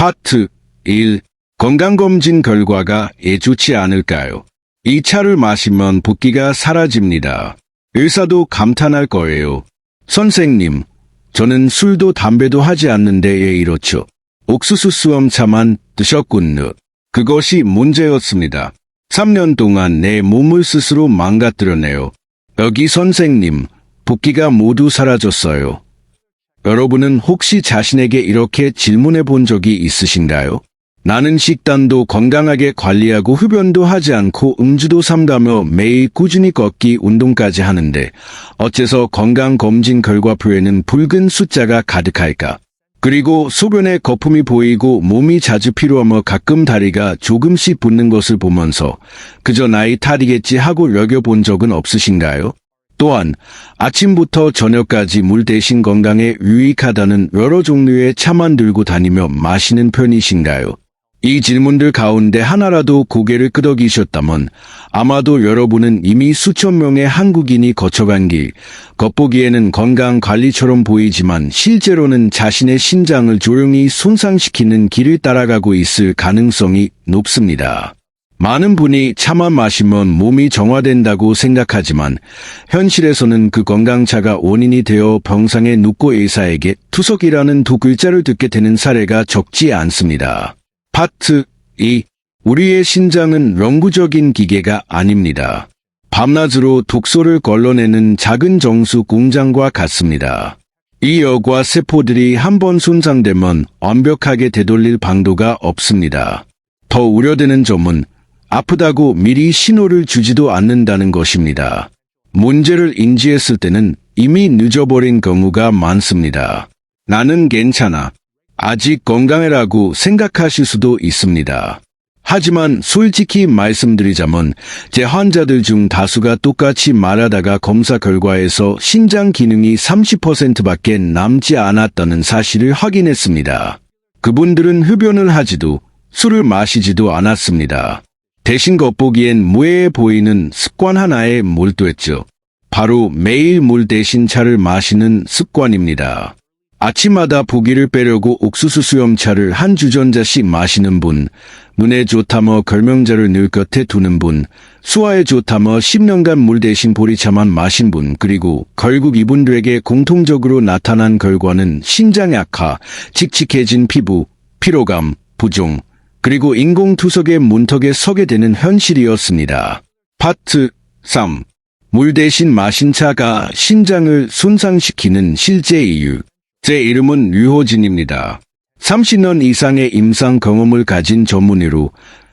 파트 1. 건강검진 결과가 예주치 않을까요? 이 차를 마시면 붓기가 사라집니다. 의사도 감탄할 거예요. 선생님, 저는 술도 담배도 하지 않는데 왜 이렇죠? 옥수수 수염차만 드셨군요. 그것이 문제였습니다. 3년 동안 내 몸을 스스로 망가뜨렸네요. 여기 선생님, 붓기가 모두 사라졌어요. 여러분은 혹시 자신에게 이렇게 질문해 본 적이 있으신가요? 나는 식단도 건강하게 관리하고 흡연도 하지 않고 음주도 삼가며 매일 꾸준히 걷기 운동까지 하는데 어째서 건강검진 결과표에는 붉은 숫자가 가득할까? 그리고 소변에 거품이 보이고 몸이 자주 피로하며 가끔 다리가 조금씩 붓는 것을 보면서 그저 나이 탓이겠지 하고 여겨본 적은 없으신가요? 또한 아침부터 저녁까지 물 대신 건강에 유익하다는 여러 종류의 차만 들고 다니며 마시는 편이신가요? 이 질문들 가운데 하나라도 고개를 끄덕이셨다면 아마도 여러분은 이미 수천 명의 한국인이 거쳐간 길, 겉보기에는 건강 관리처럼 보이지만 실제로는 자신의 신장을 조용히 손상시키는 길을 따라가고 있을 가능성이 높습니다. 많은 분이 차만 마시면 몸이 정화된다고 생각하지만 현실에서는 그 건강차가 원인이 되어 병상에 눕고 의사에게 투석이라는 두 글자를 듣게 되는 사례가 적지 않습니다. 파트 2. 우리의 신장은 영구적인 기계가 아닙니다. 밤낮으로 독소를 걸러내는 작은 정수 공장과 같습니다. 이 여과 세포들이 한 번 손상되면 완벽하게 되돌릴 방도가 없습니다. 더 우려되는 점은 아프다고 미리 신호를 주지도 않는다는 것입니다. 문제를 인지했을 때는 이미 늦어버린 경우가 많습니다. 나는 괜찮아. 아직 건강해라고 생각하실 수도 있습니다. 하지만 솔직히 말씀드리자면 제 환자들 중 다수가 똑같이 말하다가 검사 결과에서 신장 기능이 30%밖에 남지 않았다는 사실을 확인했습니다. 그분들은 흡연을 하지도 술을 마시지도 않았습니다. 대신 겉보기엔 무해해 보이는 습관 하나에 몰두했죠. 바로 매일 물 대신 차를 마시는 습관입니다. 아침마다 보기를 빼려고 옥수수 수염차를 한 주전자씩 마시는 분, 눈에 좋다며 결명자를 늘 곁에 두는 분, 수화에 좋다며 10년간 물 대신 보리차만 마신 분, 그리고 결국 이분들에게 공통적으로 나타난 결과는 신장 약화, 칙칙해진 피부, 피로감, 부종, 그리고 인공투석의 문턱에 서게 되는 현실이었습니다. 파트 3. 물 대신 마신 차가 신장을 손상시키는 실제 이유. 제 이름은 류호진입니다. 30년 이상의 임상 경험을 가진 전문의로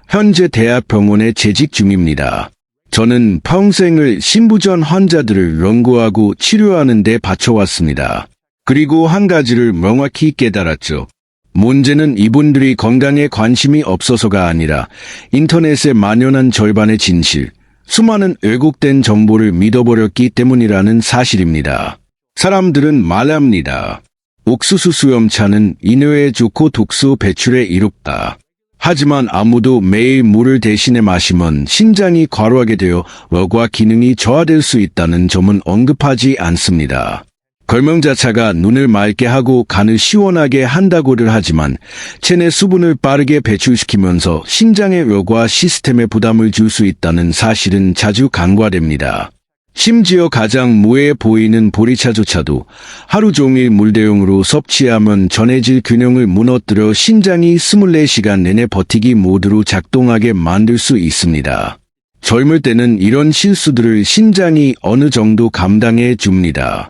현재 대학병원에 재직 중입니다. 저는 평생을 신부전 환자들을 연구하고 치료하는 데 바쳐왔습니다. 그리고 한 가지를 명확히 깨달았죠. 문제는 이분들이 건강에 관심이 없어서가 아니라 인터넷에 만연한 절반의 진실, 수많은 왜곡된 정보를 믿어버렸기 때문이라는 사실입니다. 사람들은 말합니다. 옥수수 수염차는 인후에 좋고 독소 배출에 이롭다. 하지만 아무도 매일 물을 대신에 마시면 신장이 과로하게 되어 뇌과 기능이 저하될 수 있다는 점은 언급하지 않습니다. 걸명자차가 눈을 맑게 하고 간을 시원하게 한다고를 하지만 체내 수분을 빠르게 배출시키면서 신장의 뇌과 시스템에 부담을 줄 수 있다는 사실은 자주 간과됩니다. 심지어 가장 무해 보이는 보리차조차도 하루 종일 물대용으로 섭취하면 전해질 균형을 무너뜨려 신장이 24시간 내내 버티기 모드로 작동하게 만들 수 있습니다. 젊을 때는 이런 실수들을 신장이 어느 정도 감당해 줍니다.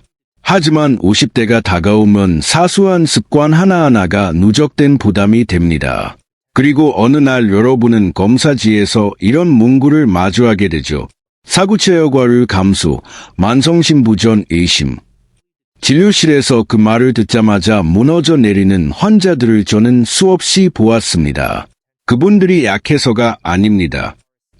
하지만 50대가 다가오면 사소한 습관 하나하나가 누적된 부담이 됩니다. 그리고 어느 날 여러분은 검사지에서 이런 문구를 마주하게 되죠. 사구체혈과를 감소, 만성신부전 의심. 진료실에서 그 말을 듣자마자 무너져 내리는 환자들을 저는 수없이 보았습니다. 그분들이 약해서가 아닙니다.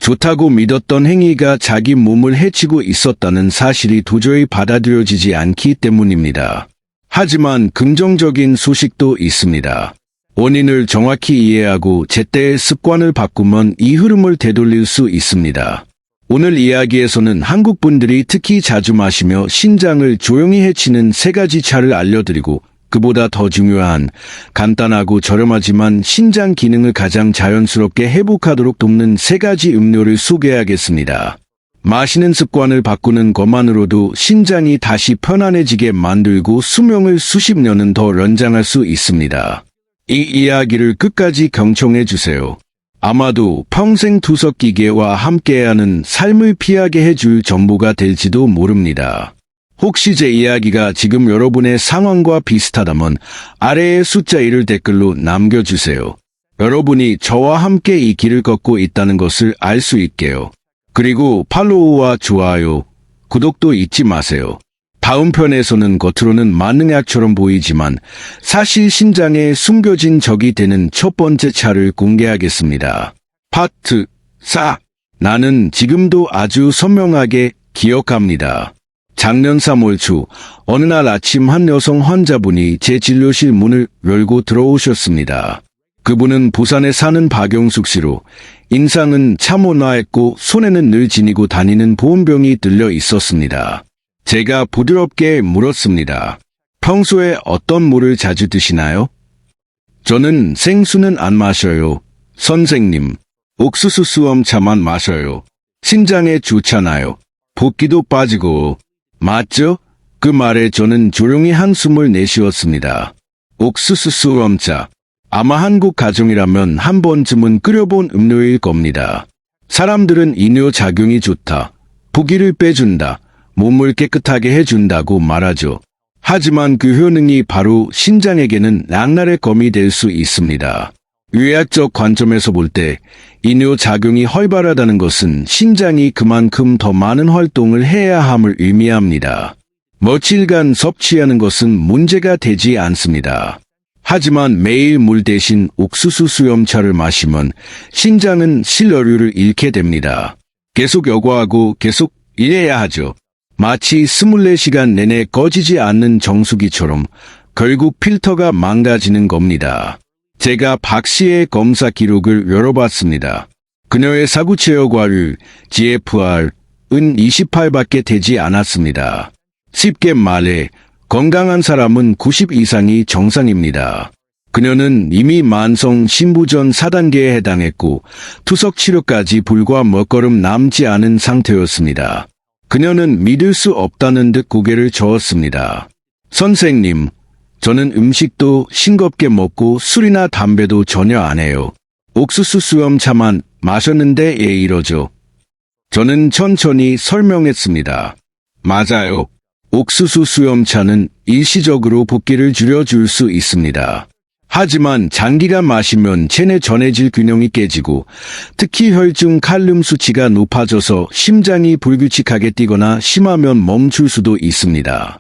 좋다고 믿었던 행위가 자기 몸을 해치고 있었다는 사실이 도저히 받아들여지지 않기 때문입니다. 하지만 긍정적인 소식도 있습니다. 원인을 정확히 이해하고 제때의 습관을 바꾸면 이 흐름을 되돌릴 수 있습니다. 오늘 이야기에서는 한국 분들이 특히 자주 마시며 신장을 조용히 해치는 세 가지 차를 알려드리고 그보다 더 중요한 간단하고 저렴하지만 신장 기능을 가장 자연스럽게 회복하도록 돕는 세 가지 음료를 소개하겠습니다. 마시는 습관을 바꾸는 것만으로도 신장이 다시 편안해지게 만들고 수명을 수십 년은 더 연장할 수 있습니다. 이 이야기를 끝까지 경청해 주세요. 아마도 평생 투석 기계와 함께하는 삶을 피하게 해줄 정보가 될지도 모릅니다. 혹시 제 이야기가 지금 여러분의 상황과 비슷하다면 아래의 숫자 1을 댓글로 남겨주세요. 여러분이 저와 함께 이 길을 걷고 있다는 것을 알 수 있게요. 그리고 팔로우와 좋아요, 구독도 잊지 마세요. 다음 편에서는 겉으로는 만능약처럼 보이지만 사실 신장에 숨겨진 적이 되는 첫 번째 차를 공개하겠습니다. 파트 4. 나는 지금도 아주 선명하게 기억합니다. 작년 3월 초 어느 날 아침 한 여성 환자분이 제 진료실 문을 열고 들어오셨습니다. 그분은 부산에 사는 박영숙 씨로 인상은 참온화했고 손에는 늘 지니고 다니는 보온병이 들려 있었습니다. 제가 부드럽게 물었습니다. 평소에 어떤 물을 자주 드시나요? 저는 생수는 안 마셔요. 선생님, 옥수수 수험차만 마셔요. 신장에 좋잖아요. 붓기도 빠지고. 맞죠? 그 말에 저는 조용히 한숨을 내쉬었습니다. 옥수수 수험차. 아마 한국 가정이라면 한 번쯤은 끓여본 음료일 겁니다. 사람들은 이뇨 작용이 좋다. 부기를 빼준다. 몸을 깨끗하게 해준다고 말하죠. 하지만 그 효능이 바로 신장에게는 낙날의 검이 될 수 있습니다. 의학적 관점에서 볼 때 이뇨 작용이 활발하다는 것은 신장이 그만큼 더 많은 활동을 해야 함을 의미합니다. 며칠간 섭취하는 것은 문제가 되지 않습니다. 하지만 매일 물 대신 옥수수 수염차를 마시면 신장은 실어류를 잃게 됩니다. 계속 여과하고 계속 일해야 하죠. 마치 24시간 내내 꺼지지 않는 정수기처럼 결국 필터가 망가지는 겁니다. 제가 박 씨의 검사 기록을 열어봤습니다. 그녀의 사구체여과율 GFR은 28밖에 되지 않았습니다. 쉽게 말해 건강한 사람은 90 이상이 정상입니다. 그녀는 이미 만성 신부전 4단계에 해당했고 투석 치료까지 불과 몇 걸음 남지 않은 상태였습니다. 그녀는 믿을 수 없다는 듯 고개를 저었습니다. 선생님, 저는 음식도 싱겁게 먹고 술이나 담배도 전혀 안 해요. 옥수수 수염차만 마셨는데 예 이러죠. 저는 천천히 설명했습니다. 맞아요. 옥수수 수염차는 일시적으로 붓기를 줄여줄 수 있습니다. 하지만 장기간 마시면 체내 전해질 균형이 깨지고 특히 혈중 칼륨 수치가 높아져서 심장이 불규칙하게 뛰거나 심하면 멈출 수도 있습니다.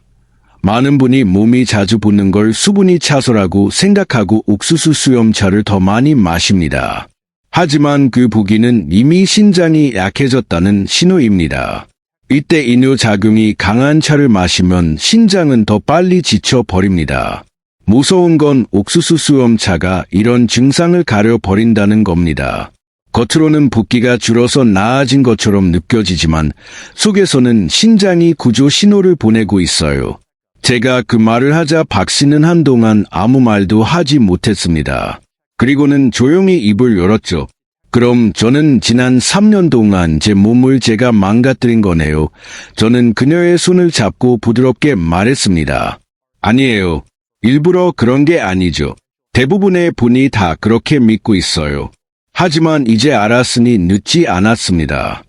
많은 분이 몸이 자주 붓는 걸 수분이 차서라고 생각하고 옥수수 수염차를 더 많이 마십니다. 하지만 그 부기는 이미 신장이 약해졌다는 신호입니다. 이때 이뇨 작용이 강한 차를 마시면 신장은 더 빨리 지쳐버립니다. 무서운 건 옥수수 수염차가 이런 증상을 가려버린다는 겁니다. 겉으로는 붓기가 줄어서 나아진 것처럼 느껴지지만 속에서는 신장이 구조 신호를 보내고 있어요. 제가 그 말을 하자 박 씨는 한동안 아무 말도 하지 못했습니다. 그리고는 조용히 입을 열었죠. 그럼 저는 지난 3년 동안 제 몸을 제가 망가뜨린 거네요. 저는 그녀의 손을 잡고 부드럽게 말했습니다. 아니에요. 일부러 그런 게 아니죠. 대부분의 분이 다 그렇게 믿고 있어요. 하지만 이제 알았으니 늦지 않았습니다.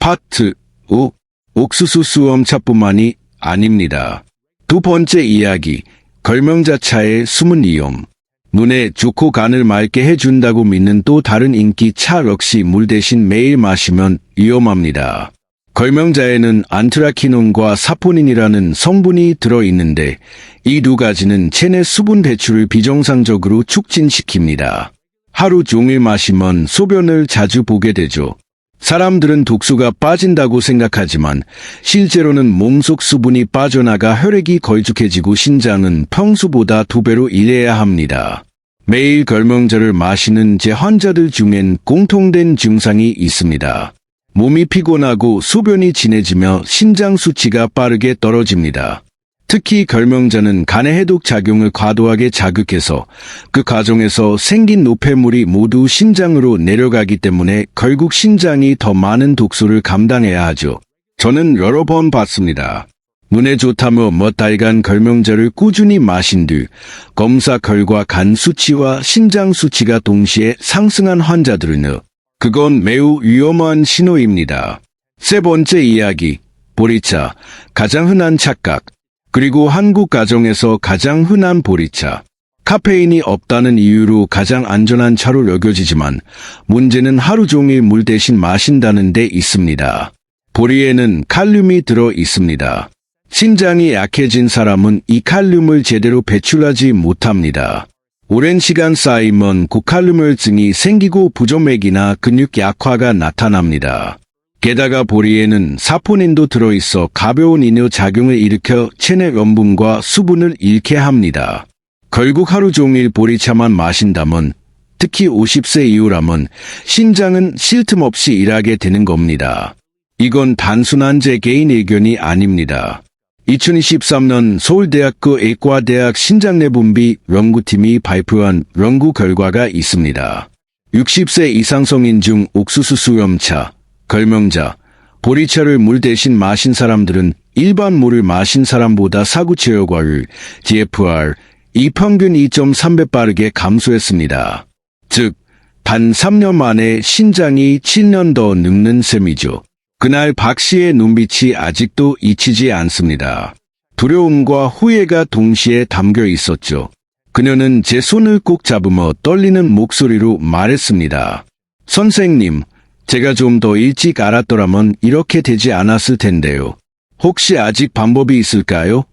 파트 5. 옥수수 수험차뿐만이 아닙니다. 두 번째 이야기, 걸명자차의 숨은 위험. 눈에 좋고 간을 맑게 해준다고 믿는 또 다른 인기 차 역시 물 대신 매일 마시면 위험합니다. 걸명자에는 안트라키논과 사포닌이라는 성분이 들어있는데 이 두 가지는 체내 수분 배출을 비정상적으로 촉진시킵니다. 하루 종일 마시면 소변을 자주 보게 되죠. 사람들은 독소가 빠진다고 생각하지만 실제로는 몸속 수분이 빠져나가 혈액이 걸쭉해지고 신장은 평소보다 두 배로 일해야 합니다. 매일 결명제를 마시는 제 환자들 중엔 공통된 증상이 있습니다. 몸이 피곤하고 소변이 진해지며 신장 수치가 빠르게 떨어집니다. 특히 결명자는 간의 해독 작용을 과도하게 자극해서 그 과정에서 생긴 노폐물이 모두 신장으로 내려가기 때문에 결국 신장이 더 많은 독소를 감당해야 하죠. 저는 여러 번 봤습니다. 눈에 좋다며 몇 달간 결명자를 꾸준히 마신 뒤 검사 결과 간 수치와 신장 수치가 동시에 상승한 환자들은 그건 매우 위험한 신호입니다. 세 번째 이야기, 보리차, 가장 흔한 착각, 그리고 한국 가정에서 가장 흔한 보리차. 카페인이 없다는 이유로 가장 안전한 차로 여겨지지만 문제는 하루 종일 물 대신 마신다는 데 있습니다. 보리에는 칼륨이 들어 있습니다. 신장이 약해진 사람은 이 칼륨을 제대로 배출하지 못합니다. 오랜 시간 쌓이면 고칼륨혈증이 생기고 부조맥이나 근육 약화가 나타납니다. 게다가 보리에는 사포닌도 들어있어 가벼운 이뇨 작용을 일으켜 체내 염분과 수분을 잃게 합니다. 결국 하루 종일 보리차만 마신다면 특히 50세 이후라면 신장은 쉴 틈 없이 일하게 되는 겁니다. 이건 단순한 제 개인 의견이 아닙니다. 2023년 서울대학교 의과대학 신장내분비 연구팀이 발표한 연구 결과가 있습니다. 60세 이상 성인 중 옥수수 수염차, 걸명자, 보리차를 물 대신 마신 사람들은 일반 물을 마신 사람보다 사구 체열과율, GFR, 이 평균 2.3배 빠르게 감소했습니다. 즉, 단 3년 만에 신장이 7년 더 늙는 셈이죠. 그날 박 씨의 눈빛이 아직도 잊히지 않습니다. 두려움과 후회가 동시에 담겨 있었죠. 그녀는 제 손을 꼭 잡으며 떨리는 목소리로 말했습니다. 선생님, 제가 좀 더 일찍 알았더라면 이렇게 되지 않았을 텐데요. 혹시 아직 방법이 있을까요?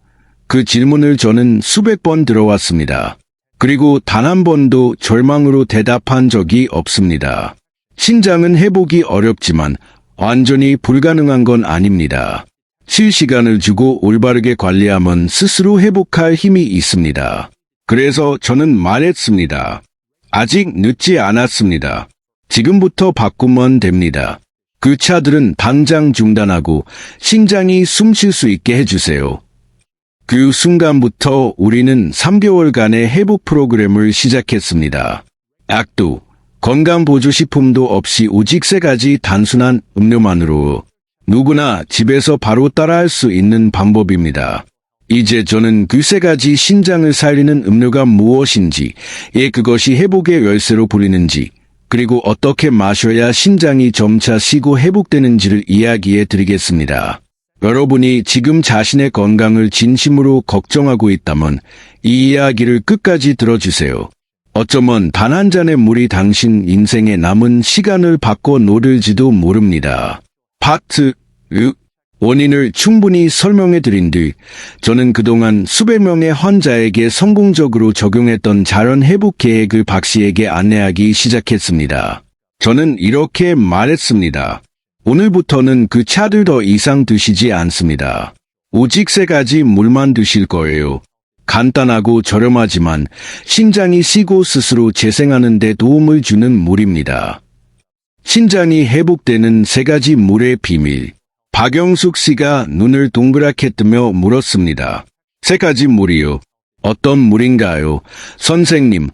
그 질문을 저는 수백 번 들어왔습니다. 그리고 단 한 번도 절망으로 대답한 적이 없습니다. 신장은 회복이 어렵지만 완전히 불가능한 건 아닙니다. 실시간을 주고 올바르게 관리하면 스스로 회복할 힘이 있습니다. 그래서 저는 말했습니다. 아직 늦지 않았습니다. 지금부터 바꾸면 됩니다. 그 차들은 당장 중단하고 심장이 숨 쉴 수 있게 해주세요. 그 순간부터 우리는 3개월간의 회복 프로그램을 시작했습니다. 약도, 건강보조식품도 없이 오직 세 가지 단순한 음료만으로 누구나 집에서 바로 따라할 수 있는 방법입니다. 이제 저는 그 세 가지 신장을 살리는 음료가 무엇인지, 예 그것이 회복의 열쇠로 불리는지, 그리고 어떻게 마셔야 신장이 점차 쉬고 회복되는지를 이야기해 드리겠습니다. 여러분이 지금 자신의 건강을 진심으로 걱정하고 있다면 이 이야기를 끝까지 들어주세요. 어쩌면 단 한 잔의 물이 당신 인생의 남은 시간을 바꿔 놓을지도 모릅니다. 파트 6 원인을 충분히 설명해 드린 뒤 저는 그동안 수백 명의 환자에게 성공적으로 적용했던 자연 회복 계획을 박 씨에게 안내하기 시작했습니다. 저는 이렇게 말했습니다. 오늘부터는 그 차를 더 이상 드시지 않습니다. 오직 세 가지 물만 드실 거예요. 간단하고 저렴하지만 신장이 쉬고 스스로 재생하는 데 도움을 주는 물입니다. 신장이 회복되는 세 가지 물의 비밀. 박영숙 씨가 눈을 동그랗게 뜨며 물었습니다. 세 가지 물이요. 어떤 물인가요? 선생님,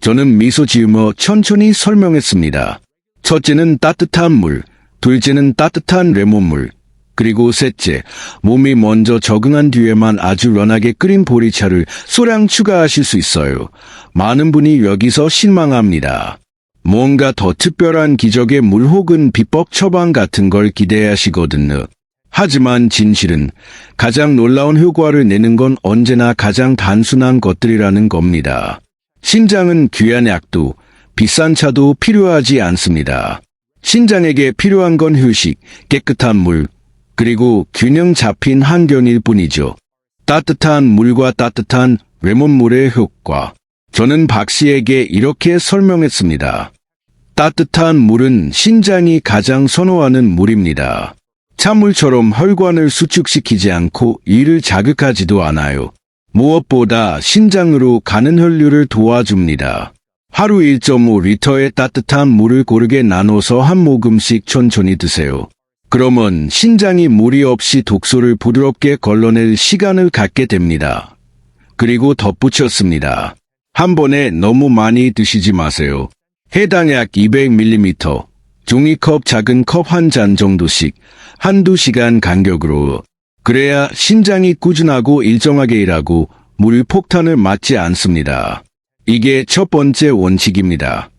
저는 미소 지으며 천천히 설명했습니다. 첫째는 따뜻한 물, 둘째는 따뜻한 레몬물, 그리고 셋째, 몸이 먼저 적응한 뒤에만 아주 연하게 끓인 보리차를 소량 추가하실 수 있어요. 많은 분이 여기서 실망합니다. 뭔가 더 특별한 기적의 물 혹은 비법 처방 같은 걸 기대하시거든요. 하지만 진실은 가장 놀라운 효과를 내는 건 언제나 가장 단순한 것들이라는 겁니다. 신장은 귀한 약도 비싼 차도 필요하지 않습니다. 신장에게 필요한 건 휴식, 깨끗한 물, 그리고 균형 잡힌 환경일 뿐이죠. 따뜻한 물과 따뜻한 레몬물의 효과. 저는 박 씨에게 이렇게 설명했습니다. 따뜻한 물은 신장이 가장 선호하는 물입니다. 찬물처럼 혈관을 수축시키지 않고 이를 자극하지도 않아요. 무엇보다 신장으로 가는 혈류를 도와줍니다. 하루 1.5리터의 따뜻한 물을 고르게 나눠서 한 모금씩 천천히 드세요. 그러면 신장이 무리 없이 독소를 부드럽게 걸러낼 시간을 갖게 됩니다. 그리고 덧붙였습니다. 한 번에 너무 많이 드시지 마세요. 해당 약 200ml, 종이컵 작은 컵 한 잔 정도씩 한두 시간 간격으로 그래야 신장이 꾸준하고 일정하게 일하고 물 폭탄을 맞지 않습니다. 이게 첫 번째 원칙입니다.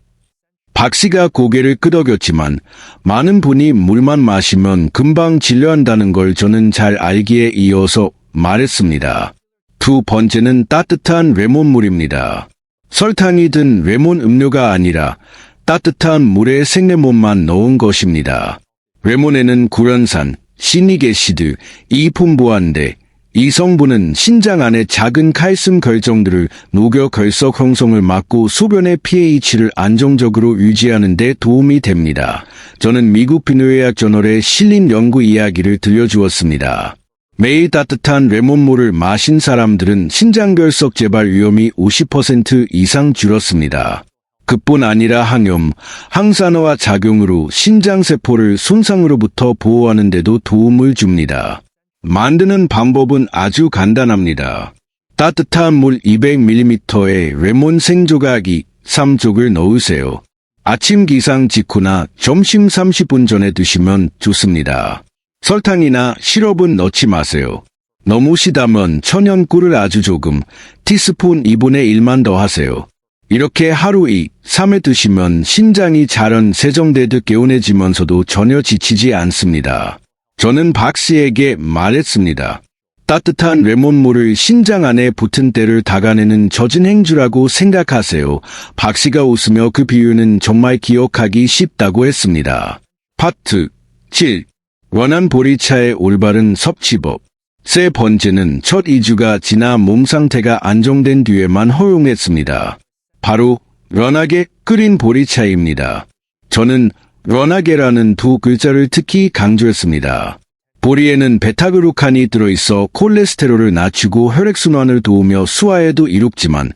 박 씨가 고개를 끄덕였지만 많은 분이 물만 마시면 금방 진료한다는 걸 저는 잘 알기에 이어서 말했습니다. 두 번째는 따뜻한 레몬물입니다. 설탕이 든 레몬 음료가 아니라 따뜻한 물에 생레몬만 넣은 것입니다. 레몬에는 구련산, 시니게시드, 이 풍부한데 이 성분은 신장 안의 작은 칼슘 결정들을 녹여 결석 형성을 막고 소변의 pH를 안정적으로 유지하는 데 도움이 됩니다. 저는 미국 비뇨의학 저널에 실린 연구 이야기를 들려주었습니다. 매일 따뜻한 레몬물을 마신 사람들은 신장결석 재발 위험이 50% 이상 줄었습니다. 그뿐 아니라 항염, 항산화와 작용으로 신장세포를 손상으로부터 보호하는 데도 도움을 줍니다. 만드는 방법은 아주 간단합니다. 따뜻한 물 200ml에 레몬 생조각이 3쪽을 넣으세요. 아침 기상 직후나 점심 30분 전에 드시면 좋습니다. 설탕이나 시럽은 넣지 마세요. 너무 시다면 천연 꿀을 아주 조금, 티스푼 2분의 1만 더 하세요. 이렇게 하루 2, 3회 드시면 신장이 자연 세정되듯 개운해지면서도 전혀 지치지 않습니다. 저는 박 씨에게 말했습니다. 따뜻한 레몬물을 신장 안에 붙은 때를 닦아내는 젖은 행주라고 생각하세요. 박 씨가 웃으며 그 비유는 정말 기억하기 쉽다고 했습니다. 파트 7. 원한 보리차의 올바른 섭취법. 세 번째는 첫 2주가 지나 몸 상태가 안정된 뒤에만 허용했습니다. 바로 런하게 끓인 보리차입니다. 저는 런하게라는 두 글자를 특히 강조했습니다. 보리에는 베타그루칸이 들어있어 콜레스테롤을 낮추고 혈액순환을 도우며 수화에도 이롭지만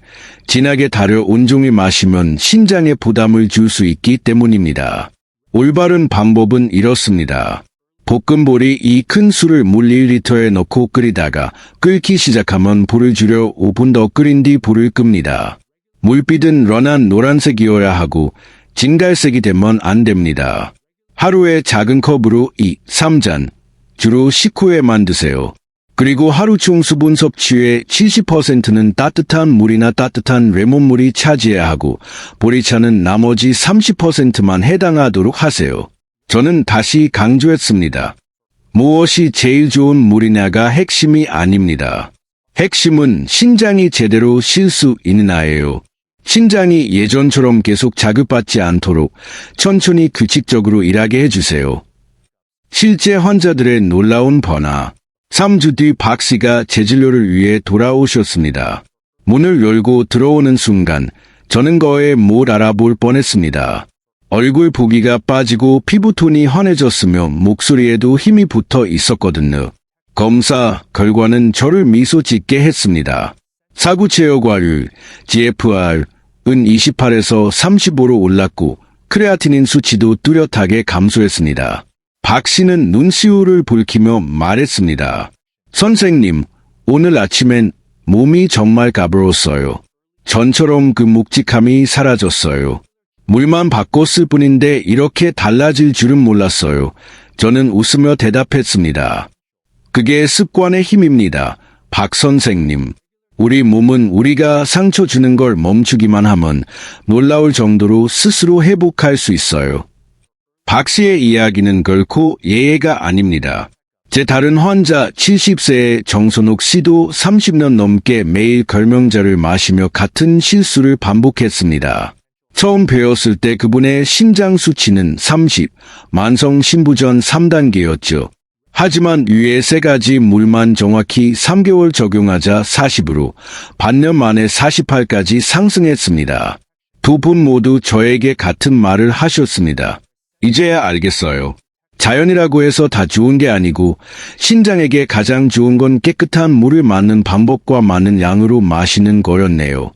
진하게 달여 온종일 마시면 신장에 부담을 줄 수 있기 때문입니다. 올바른 방법은 이렇습니다. 볶음보리 이큰 술을 물 1리터에 넣고 끓이다가 끓기 시작하면 불을 줄여 5분 더 끓인 뒤 불을 끕니다. 물빛은 런한 노란색이어야 하고 진갈색이 되면 안 됩니다. 하루에 작은 컵으로 2, 3잔, 주로 식후에만 드세요. 그리고 하루 총 수분 섭취의 70%는 따뜻한 물이나 따뜻한 레몬물이 차지해야 하고 보리차는 나머지 30%만 해당하도록 하세요. 저는 다시 강조했습니다. 무엇이 제일 좋은 물이냐가 핵심이 아닙니다. 핵심은 신장이 제대로 쉴 수 있느냐예요. 신장이 예전처럼 계속 자극받지 않도록 천천히 규칙적으로 일하게 해주세요. 실제 환자들의 놀라운 변화. 3주 뒤 박 씨가 재진료를 위해 돌아오셨습니다. 문을 열고 들어오는 순간 저는 거에 뭘 알아볼 뻔했습니다. 얼굴 부기가 빠지고 피부톤이 환해졌으며 목소리에도 힘이 붙어 있었거든요. 검사 결과는 저를 미소 짓게 했습니다. 사구 체어과율 GFR 은 28에서 35로 올랐고 크레아티닌 수치도 뚜렷하게 감소했습니다. 박 씨는 눈시울을 붉히며 말했습니다. 선생님, 오늘 아침엔 몸이 정말 가벼웠어요. 전처럼 그 묵직함이 사라졌어요. 물만 바꿨을 뿐인데 이렇게 달라질 줄은 몰랐어요. 저는 웃으며 대답했습니다. 그게 습관의 힘입니다. 박 선생님. 우리 몸은 우리가 상처 주는 걸 멈추기만 하면 놀라울 정도로 스스로 회복할 수 있어요. 박 씨의 이야기는 결코 예외가 아닙니다. 제 다른 환자 70세의 정선욱 씨도 30년 넘게 매일 결명자를 마시며 같은 실수를 반복했습니다. 처음 배웠을 때 그분의 심장 수치는 30, 만성 신부전 3단계였죠. 하지만 위에 세 가지 물만 정확히 3개월 적용하자 40으로 반년 만에 48까지 상승했습니다. 두 분 모두 저에게 같은 말을 하셨습니다. 이제야 알겠어요. 자연이라고 해서 다 좋은 게 아니고 신장에게 가장 좋은 건 깨끗한 물을 맞는 방법과 많은 양으로 마시는 거였네요.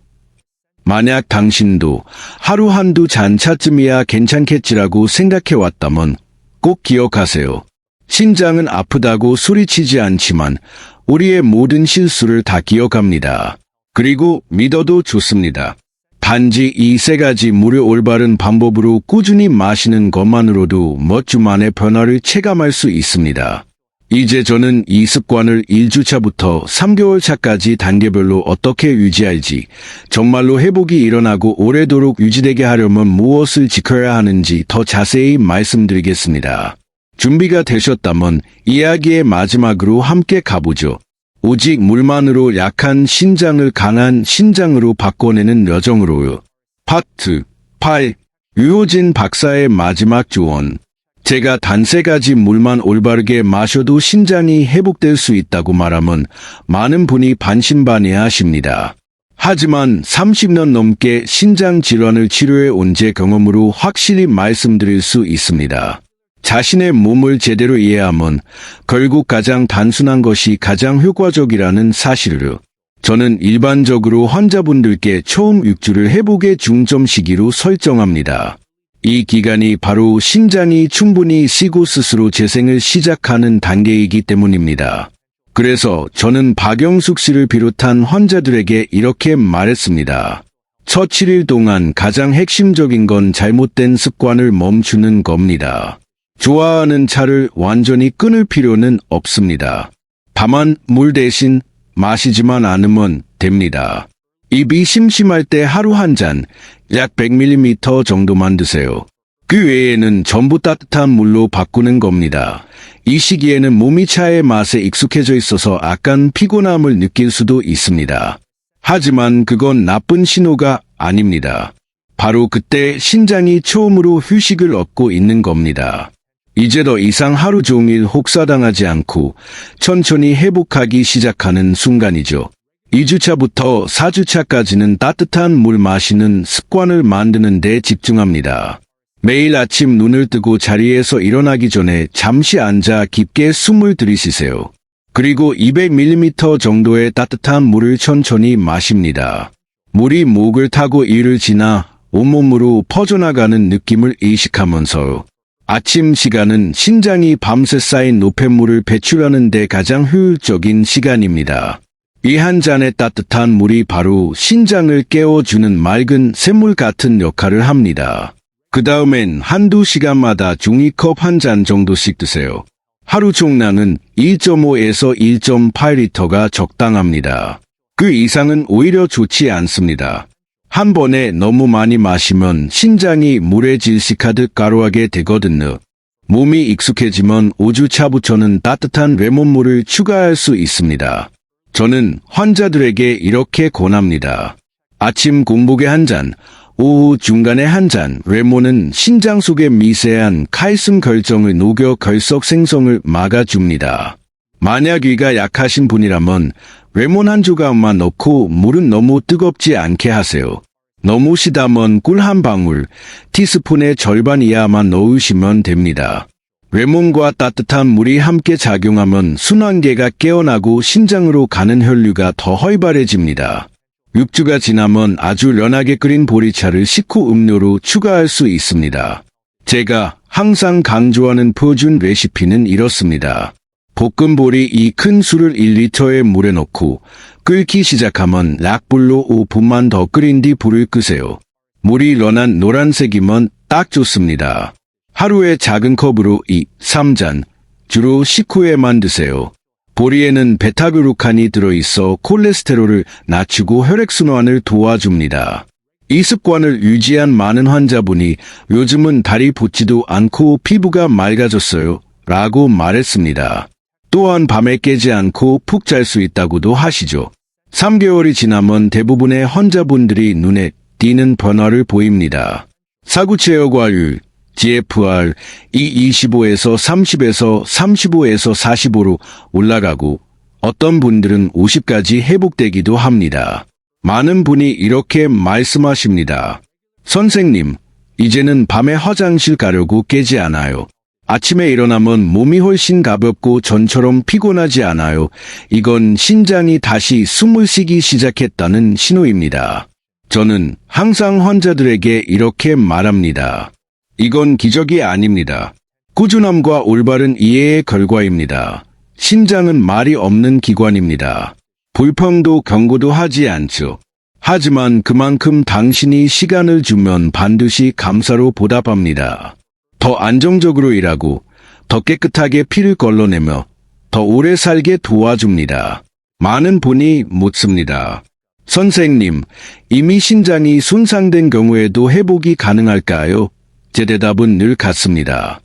만약 당신도 하루 한두 잔 차쯤이야 괜찮겠지라고 생각해 왔다면 꼭 기억하세요. 신장은 아프다고 소리치지 않지만 우리의 모든 실수를 다 기억합니다. 그리고 믿어도 좋습니다. 단지 이 세 가지 물을 올바른 방법으로 꾸준히 마시는 것만으로도 만에 변화를 체감할 수 있습니다. 이제 저는 이 습관을 1주차부터 3개월 차까지 단계별로 어떻게 유지할지, 정말로 회복이 일어나고 오래도록 유지되게 하려면 무엇을 지켜야 하는지 더 자세히 말씀드리겠습니다. 준비가 되셨다면 이야기의 마지막으로 함께 가보죠. 오직 물만으로 약한 신장을 강한 신장으로 바꿔내는 여정으로요. 파트 8 유호진 박사의 마지막 조언 제가 단세 가지 물만 올바르게 마셔도 신장이 회복될 수 있다고 말하면 많은 분이 반신반의하십니다. 하지만 30년 넘게 신장 질환을 치료해 온 제 경험으로 확실히 말씀드릴 수 있습니다. 자신의 몸을 제대로 이해하면 결국 가장 단순한 것이 가장 효과적이라는 사실을 저는 일반적으로 환자분들께 처음 6주를 회복의 중점 시기로 설정합니다. 이 기간이 바로 신장이 충분히 쉬고 스스로 재생을 시작하는 단계이기 때문입니다. 그래서 저는 박영숙 씨를 비롯한 환자들에게 이렇게 말했습니다. 첫 7일 동안 가장 핵심적인 건 잘못된 습관을 멈추는 겁니다. 좋아하는 차를 완전히 끊을 필요는 없습니다. 다만 물 대신 마시지만 않으면 됩니다. 입이 심심할 때 하루 한 잔, 약 100ml 정도만 드세요. 그 외에는 전부 따뜻한 물로 바꾸는 겁니다. 이 시기에는 몸이 차의 맛에 익숙해져 있어서 약간 피곤함을 느낄 수도 있습니다. 하지만 그건 나쁜 신호가 아닙니다. 바로 그때 신장이 처음으로 휴식을 얻고 있는 겁니다. 이제 더 이상 하루 종일 혹사당하지 않고 천천히 회복하기 시작하는 순간이죠. 2주차부터 4주차까지는 따뜻한 물 마시는 습관을 만드는 데 집중합니다. 매일 아침 눈을 뜨고 자리에서 일어나기 전에 잠시 앉아 깊게 숨을 들이쉬세요. 그리고 200ml 정도의 따뜻한 물을 천천히 마십니다. 물이 목을 타고 이를 지나 온몸으로 퍼져나가는 느낌을 의식하면서 아침 시간은 신장이 밤새 쌓인 노폐물을 배출하는 데 가장 효율적인 시간입니다. 이 한 잔의 따뜻한 물이 바로 신장을 깨워주는 맑은 샘물 같은 역할을 합니다. 그 다음엔 한두 시간마다 종이컵 한 잔 정도씩 드세요. 하루 총량은 1.5에서 1.8리터가 적당합니다. 그 이상은 오히려 좋지 않습니다. 한 번에 너무 많이 마시면 신장이 물에 질식하듯 가루하게 되거든요. 몸이 익숙해지면 5주 차부터는 따뜻한 레몬물을 추가할 수 있습니다. 저는 환자들에게 이렇게 권합니다. 아침 공복에 한 잔, 오후 중간에 한 잔, 레몬은 신장 속의 미세한 칼슘 결정을 녹여 결석 생성을 막아줍니다. 만약 위가 약하신 분이라면 레몬 한 조각만 넣고 물은 너무 뜨겁지 않게 하세요. 너무 시다면 꿀 한 방울, 티스푼의 절반 이하만 넣으시면 됩니다. 레몬과 따뜻한 물이 함께 작용하면 순환계가 깨어나고 신장으로 가는 혈류가 더 활발해집니다. 6주가 지나면 아주 연하게 끓인 보리차를 식후 음료로 추가할 수 있습니다. 제가 항상 강조하는 표준 레시피는 이렇습니다. 볶은 보리 이 큰 술을 1리터의 물에 넣고 끓기 시작하면 약불로 5분만 더 끓인 뒤 불을 끄세요. 물이 연한 노란색이면 딱 좋습니다. 하루에 작은 컵으로 2, 3잔, 주로 식후에만 드세요. 보리에는 베타그루칸이 들어있어 콜레스테롤을 낮추고 혈액순환을 도와줍니다. 이 습관을 유지한 많은 환자분이 요즘은 다리 붓지도 않고 피부가 맑아졌어요. 라고 말했습니다. 또한 밤에 깨지 않고 푹 잘 수 있다고도 하시죠. 3개월이 지나면 대부분의 환자분들이 눈에 띄는 변화를 보입니다. 사구체혈과율, GFR 이 25에서 30에서 35에서 45로 올라가고 어떤 분들은 50까지 회복되기도 합니다. 많은 분이 이렇게 말씀하십니다. 선생님, 이제는 밤에 화장실 가려고 깨지 않아요. 아침에 일어나면 몸이 훨씬 가볍고 전처럼 피곤하지 않아요. 이건 신장이 다시 숨을 쉬기 시작했다는 신호입니다. 저는 항상 환자들에게 이렇게 말합니다. 이건 기적이 아닙니다. 꾸준함과 올바른 이해의 결과입니다. 심장은 말이 없는 기관입니다. 불평도 경고도 하지 않죠. 하지만 그만큼 당신이 시간을 주면 반드시 감사로 보답합니다. 더 안정적으로 일하고 더 깨끗하게 피를 걸러내며 더 오래 살게 도와줍니다. 많은 분이 묻습니다. 선생님, 이미 신장이 손상된 경우에도 회복이 가능할까요? 제 대답은 늘 같습니다.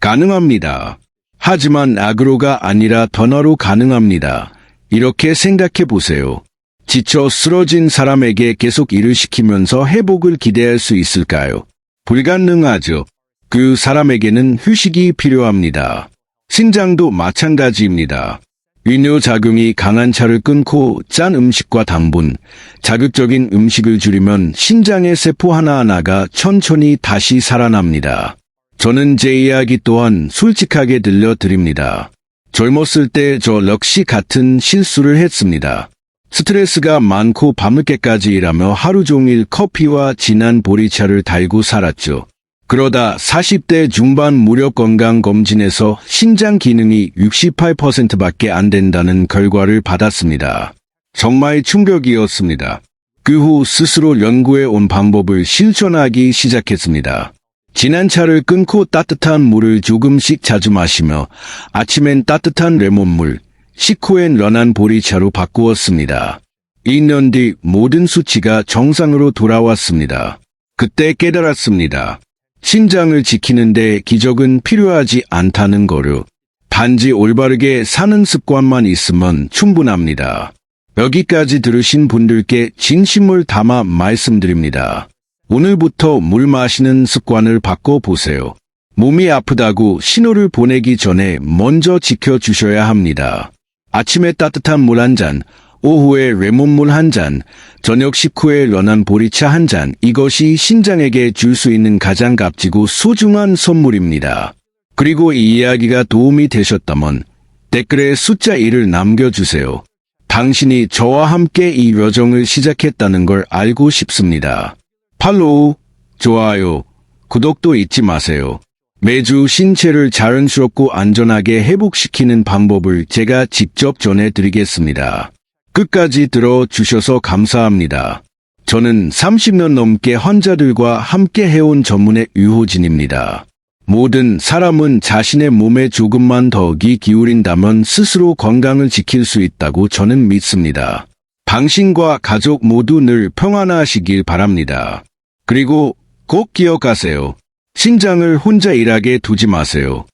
가능합니다. 하지만 악으로가 아니라 던화로 가능합니다. 이렇게 생각해 보세요. 지쳐 쓰러진 사람에게 계속 일을 시키면서 회복을 기대할 수 있을까요? 불가능하죠. 그 사람에게는 휴식이 필요합니다. 신장도 마찬가지입니다. 위뇨작용이 강한 차를 끊고 짠 음식과 당분, 자극적인 음식을 줄이면 신장의 세포 하나하나가 천천히 다시 살아납니다. 저는 제 이야기 또한 솔직하게 들려드립니다. 젊었을 때 저 역시 같은 실수를 했습니다. 스트레스가 많고 밤늦게까지 일하며 하루 종일 커피와 진한 보리차를 달고 살았죠. 그러다 40대 중반 무력 건강 검진에서 신장 기능이 68%밖에 안 된다는 결과를 받았습니다. 정말 충격이었습니다. 그 후 스스로 연구해 온 방법을 실천하기 시작했습니다. 진한 차를 끊고 따뜻한 물을 조금씩 자주 마시며 아침엔 따뜻한 레몬물, 식후엔 연한 보리차로 바꾸었습니다. 2년 뒤 모든 수치가 정상으로 돌아왔습니다. 그때 깨달았습니다. 심장을 지키는데 기적은 필요하지 않다는 거를. 단지 올바르게 사는 습관만 있으면 충분합니다. 여기까지 들으신 분들께 진심을 담아 말씀드립니다. 오늘부터 물 마시는 습관을 바꿔보세요. 몸이 아프다고 신호를 보내기 전에 먼저 지켜주셔야 합니다. 아침에 따뜻한 물 한 잔, 오후에 레몬물 한 잔, 저녁 식후에 연한 보리차 한 잔, 이것이 신장에게 줄 수 있는 가장 값지고 소중한 선물입니다. 그리고 이 이야기가 도움이 되셨다면 댓글에 숫자 1을 남겨주세요. 당신이 저와 함께 이 여정을 시작했다는 걸 알고 싶습니다. 팔로우, 좋아요, 구독도 잊지 마세요. 매주 신체를 자연스럽고 안전하게 회복시키는 방법을 제가 직접 전해드리겠습니다. 끝까지 들어주셔서 감사합니다. 저는 30년 넘게 환자들과 함께 해온 전문의 유호진입니다. 모든 사람은 자신의 몸에 조금만 더기 기울인다면 스스로 건강을 지킬 수 있다고 저는 믿습니다. 당신과 가족 모두 늘 평안하시길 바랍니다. 그리고 꼭 기억하세요. 신장을 혼자 일하게 두지 마세요.